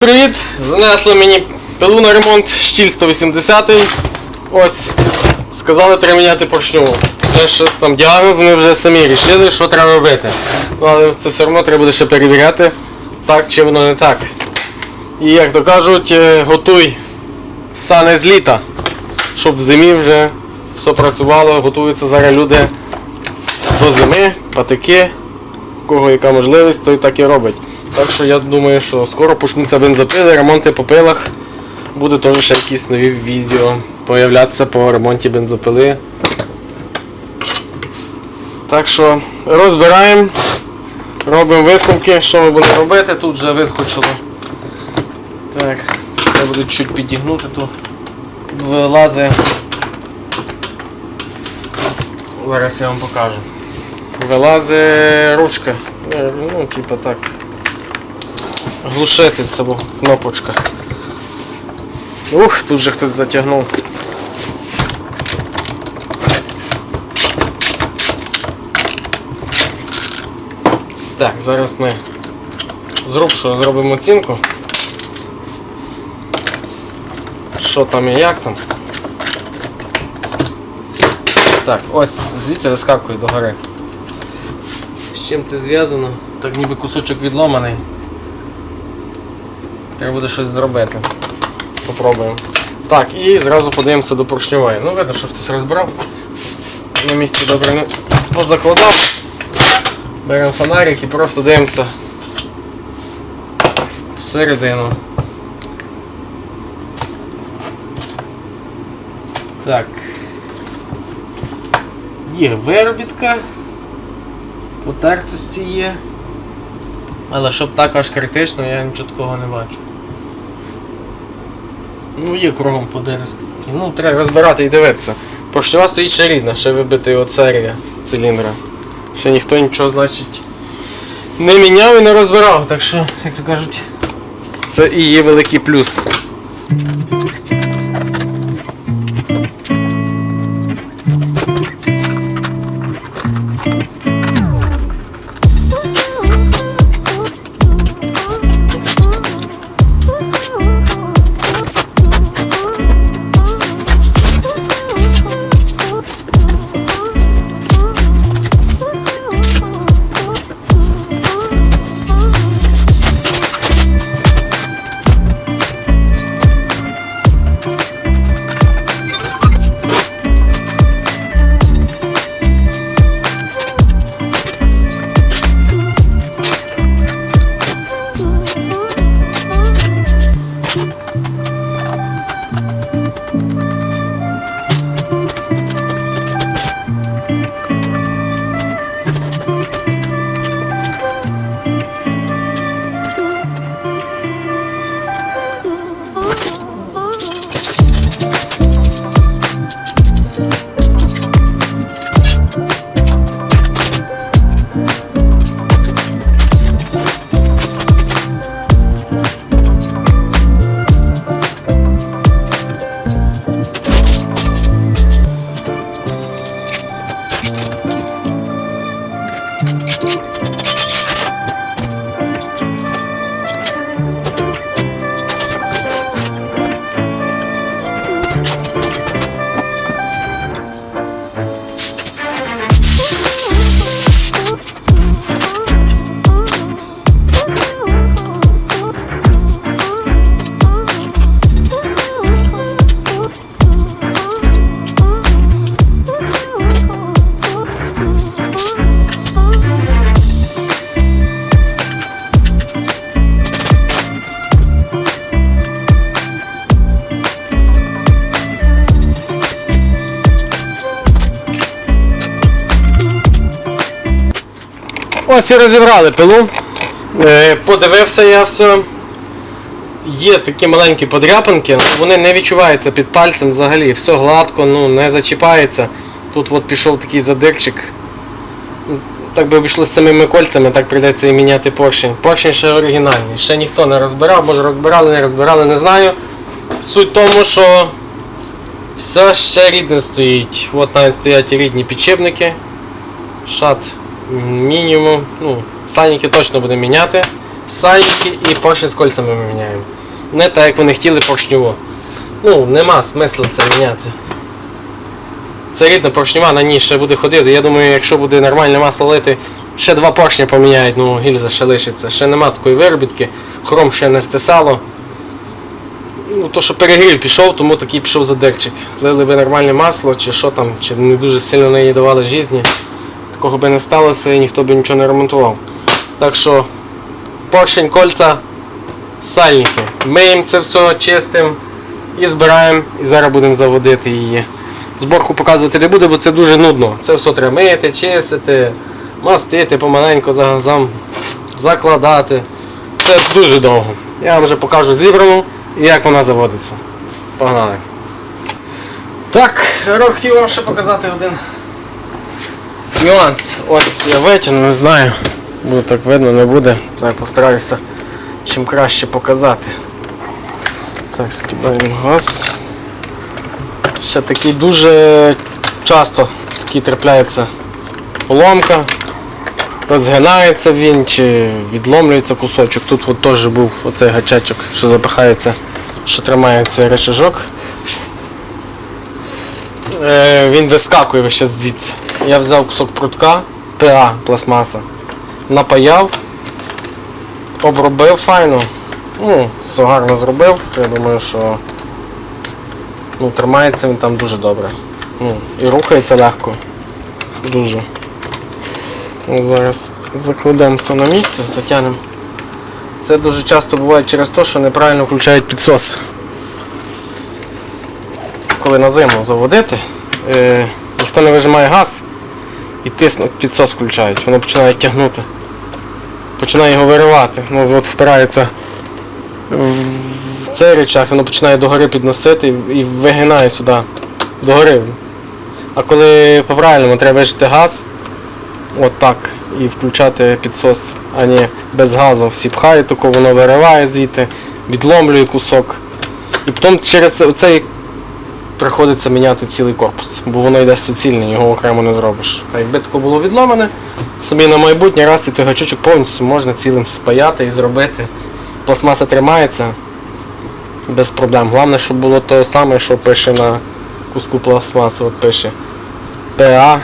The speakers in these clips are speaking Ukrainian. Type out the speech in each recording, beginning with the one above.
Привіт! Занесли мені пилу на ремонт щіль 180 Ось. Сказали, треба міняти поршню. Вже щось там діагноз, вони вже самі рішили, що треба робити. Ну, але це все одно треба буде ще перевіряти, так чи воно не так. І як то кажуть, е, готуй сане з літа, щоб в зимі вже все працювало, готуються зараз люди до зими, патики, у кого яка можливість, той так і робить. Так що я думаю, що скоро почнуться бензопили, ремонти по пилах. Буде теж ще якісь нові відео появлятися по ремонті бензопили. Так що розбираємо, робимо висновки, що ми будемо робити. Тут вже вискочило. Так, треба буде чуть підігнути тут. Вилази. Зараз я вам покажу. Вилазить ручка. Е, Ну, типа так. Глушити це кнопочка. Ух, тут же хтось затягнув. Так, зараз ми з рубшою зробимо оцінку. Що там і як там. Так, ось звідси вискакує догори. З чим це зв'язано? Так ніби кусочок відломаний. Треба буде щось зробити. Попробуємо. Так, і зразу подивимося до поршньової. Ну, видно, що хтось розбирав. На місці добре не позакладав. Беремо фонарик і просто дивимося всередину. Так. Є виробітка. Потертості є. Але щоб так аж критично, я нічого такого не бачу. Ну, є кругом по такі. Ну, треба розбирати і дивитися. Поршнева стоїть ще рідна, ще вибитий от серія циліндра. Ще ніхто нічого, значить, не міняв і не розбирав, так що, як то кажуть, це і є великий плюс. І розібрали пилу. Е, Подивився я все. Є такі маленькі подряпинки, але вони не відчуваються під пальцем взагалі. Все гладко, ну, не зачіпається. Тут от пішов такий задирчик. Так би обійшли з самими кольцями, так прийдеться і міняти поршень. Поршень ще оригінальний. Ще ніхто не розбирав, може розбирали, не розбирали, не знаю. Суть в тому, що все ще рідне стоїть. От навіть стоять рідні підшипники. Шат мінімум. Ну, Саніки точно будемо міняти. сальники і поршень з кольцями ми міняємо. Не так, як вони хотіли поршньово. Ну, нема смислу це міняти. Це рідна поршнева, на ній ще буде ходити. Я думаю, якщо буде нормальне масло лити, ще два поршня поміняють, ну гільза ще лишиться. Ще нема такої виробітки, хром ще не стисало. Ну, то, що перегрів пішов, тому такий пішов задирчик. Лили би нормальне масло, чи що там, чи не дуже сильно неї давали житті. Такого би не сталося і ніхто би нічого не ремонтував. Так що поршень, кольця, сальники. Миємо це все, чистимо і збираємо, і зараз будемо заводити її. Зборку показувати не буду, бо це дуже нудно. Це все треба мити, чистити, мастити, помаленьку закладати. Це дуже довго. Я вам вже покажу зібрану і як вона заводиться. Погнали. Так, Рот хотів вам ще показати один нюанс. Ось витягну, не знаю. Буде так видно, не буде. Зараз постараюся чим краще показати. Так, скидаємо газ. Ще такий дуже часто такий трапляється поломка. Розгинається він чи відломлюється кусочок. Тут от теж був оцей гачечок, що запихається, що тримає цей речажок. Е, він вискакує час звідси. Я взяв кусок прутка, ПА пластмаса, напаяв, обробив файно. Ну, все гарно зробив. Я думаю, що ну, тримається він там дуже добре. Ну, і рухається легко. Дуже. Ну, зараз закладемо все на місце, затягнемо. Це дуже часто буває через те, що неправильно включають підсос. Коли на зиму заводити, е, ніхто не вижимає газ і тиснуть, підсос включають, воно починає тягнути. Починає його виривати. Ну, от впирається в цей речах, воно починає догори підносити і вигинає сюди догори. А коли по-правильному треба вижити газ, от так, і включати підсос, а не без газу. Всі пхають, тако воно вириває звідти, відломлює кусок. І потім через цей приходиться міняти цілий корпус, бо воно йде суцільне, його окремо не зробиш. А якби тако було відломане, собі на майбутнє раз і той гачочок повністю можна цілим спаяти і зробити. Пластмаса тримається без проблем. Головне, щоб було те саме, що пише на куску пластмаси, от пише PA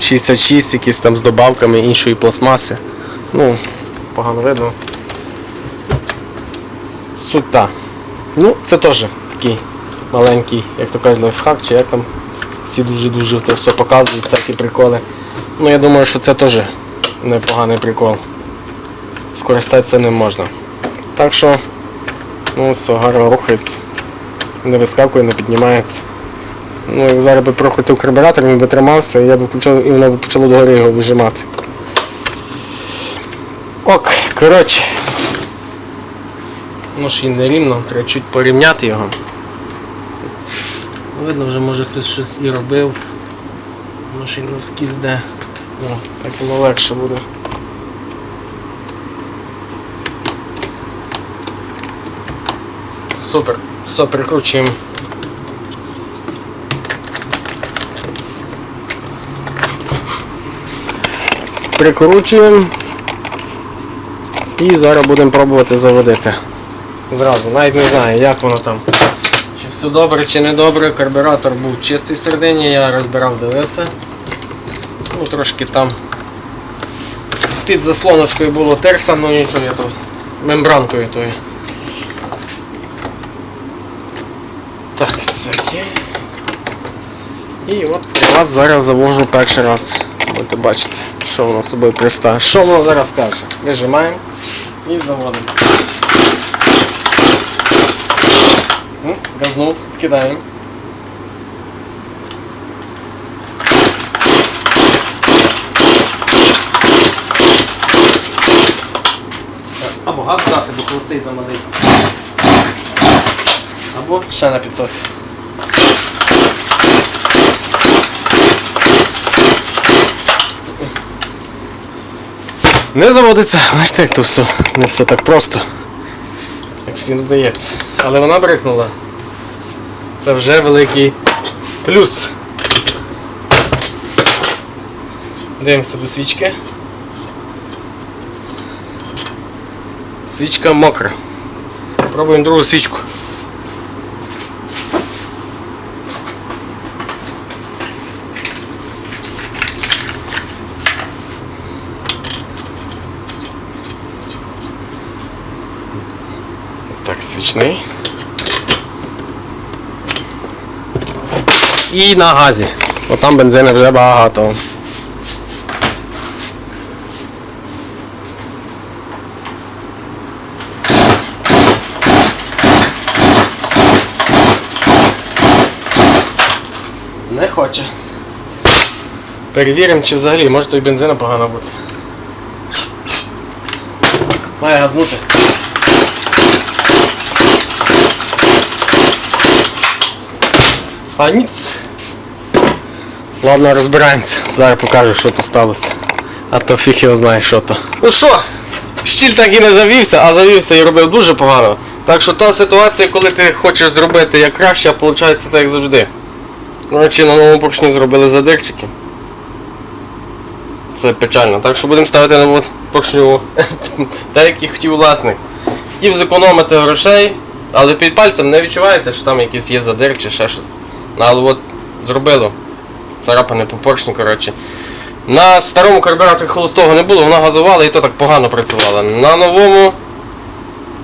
66, якісь там з добавками іншої пластмаси. Ну, погано видно. Суть та. Ну, це теж такий маленький, як то кажуть, лайфхак, чи як там всі дуже-дуже це все показують, всякі приколи. Ну я думаю, що це теж непоганий прикол. Скористатися ним можна. Так що, ну все, гарно рухається. Не вискакує, не піднімається. Ну, як зараз би прокрутив карбюратор, він би тримався, і я б включав, і воно б почало догори його вижимати. Ок, коротше. Ну ж і не рівно, треба чуть порівняти його. Видно, вже може хтось щось і робив. Ну ж і навскіз де. О, так воно легше буде. Супер. Все, прикручуємо. Прикручуємо. І зараз будемо пробувати заводити. Зразу, навіть не знаю, як воно там. Чи добре, чи не добре. Карбюратор був чистий всередині, я розбирав, дивився. Ну, трошки там під заслоночкою було терса, ну нічого, я тут мембранкою тою. Так, це є. І от я вас зараз завожу перший раз. Будете бачити, що воно собою пристає. Що воно зараз каже? Вижимаємо і заводимо. Ну, Газнув, скидаємо. Або газ дати, бо холостий замалий. Або ще на підсосі. Не заводиться, бачите, як то все. Не все так просто, як всім здається. Але вона брикнула. Це вже великий плюс. Дивимося до свічки. Свічка мокра. Пробуємо другу свічку. Так, свічний. І на газі. Бо там бензину вже багато. Не хоче. Перевіримо, чи взагалі може той бензина погано бути. Має газнути. А ніц. Ладно, розбираємося. Зараз покажу, що то сталося. А то фіг його знає, що то. Ну що, щіль так і не завівся, а завівся і робив дуже погано. Так що та ситуація, коли ти хочеш зробити як краще, а виходить так як завжди. Коротше, на новому поршні зробили задирчики. Це печально. Так що будемо ставити нову поршню. Так як і хотів власник. Хотів зекономити грошей, але під пальцем не відчувається, що там якийсь є задир чи ще щось. Ну, Але от зробило. Царапане по поршні, коротше. На старому карбюраторі холостого не було, вона газувала і то так погано працювала. На новому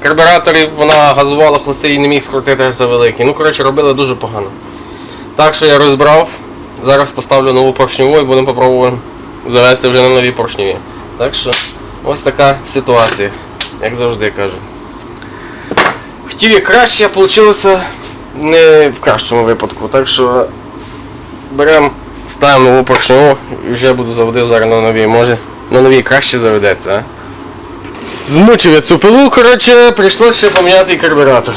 карбюраторі вона газувала холостий і не міг скрутити аж за великий. Ну, коротше, робили дуже погано. Так що я розбрав. Зараз поставлю нову поршневу і будемо попробувати завести вже на нові поршневі. Так що ось така ситуація, як завжди кажу. Хотів як краще, а вийшло не в кращому випадку. Так що беремо, ставимо нову поршневу і вже буду заводив зараз на новій. Може на новій краще заведеться, а? Змучив я цю пилу, коротше, прийшлося ще поміняти карбюратор.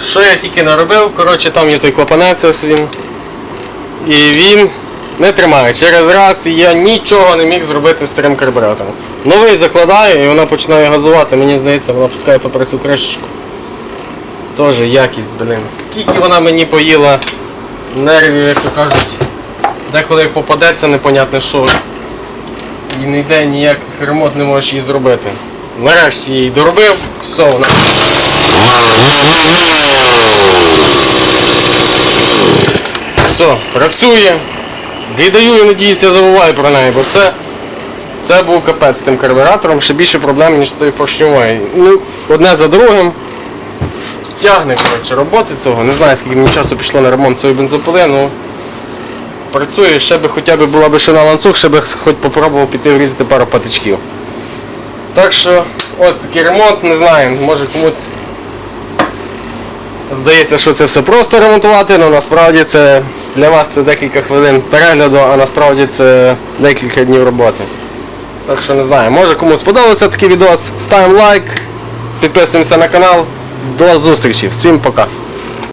Що я тільки наробив, коротше, там є той клапанець ось він. І він не тримає. Через раз я нічого не міг зробити з старим карбюратором. Новий закладаю і вона починає газувати, мені здається, вона пускає попри цю кришечку. Тоже якість, блин. Скільки вона мені поїла нервів, як то кажуть. Деколи як попадеться, непонятне що. І не йде ніяк ремонт не можеш її зробити. Нарешті її доробив, все, вона. Все, працює. Віддаю і надіюсь, я забуваю про неї, бо це, це був капець з тим карбюратором, ще більше проблем, ніж з тою поршньовою. Ну, одне за другим. Тягне коротше, роботи цього. Не знаю, скільки мені часу пішло на ремонт цієї бензопили, ну працює, ще би хоча б була б шина ланцюг, ще би хоч попробував піти врізати пару патичків. Так що ось такий ремонт, не знаю, може комусь здається, що це все просто ремонтувати, але насправді це для вас це декілька хвилин перегляду, а насправді це декілька днів роботи. Так що не знаю, може комусь сподобався такий відос. Ставимо лайк, підписуємося на канал. До зустрічі, всім пока.